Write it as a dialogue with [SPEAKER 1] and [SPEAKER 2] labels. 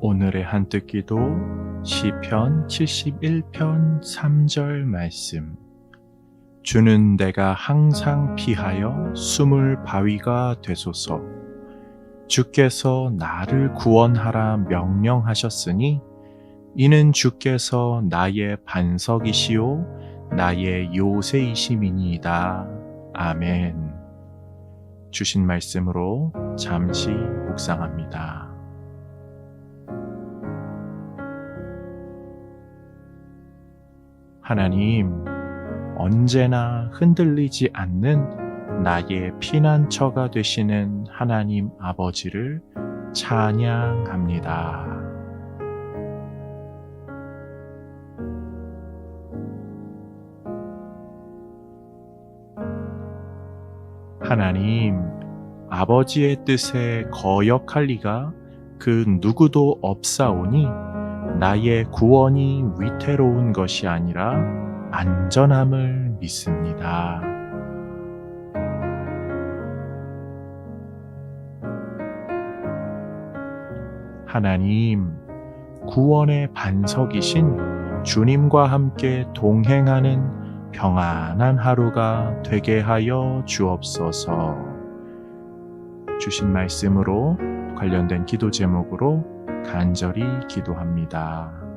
[SPEAKER 1] 오늘의 한뜻 기도 시편 71편 3절 말씀. 주는 내가 항상 피하여 숨을 바위가 되소서. 주께서 나를 구원하라 명령하셨으니 이는 주께서 나의 반석이시요 나의 요새이심이니이다. 아멘 주신 말씀으로 잠시 묵상합니다. 하나님, 언제나 흔들리지 않는 나의 피난처가 되시는 하나님 아버지를 찬양합니다. 하나님, 아버지의 뜻에 거역할 리가 그 누구도 없사오니 나의 구원이 위태로운 것이 아니라 안전함을 믿습니다. 하나님, 구원의 반석이신 주님과 함께 동행하는 평안한 하루가 되게 하여 주옵소서. 주신 말씀으로 관련된 기도 제목으로 간절히 기도합니다.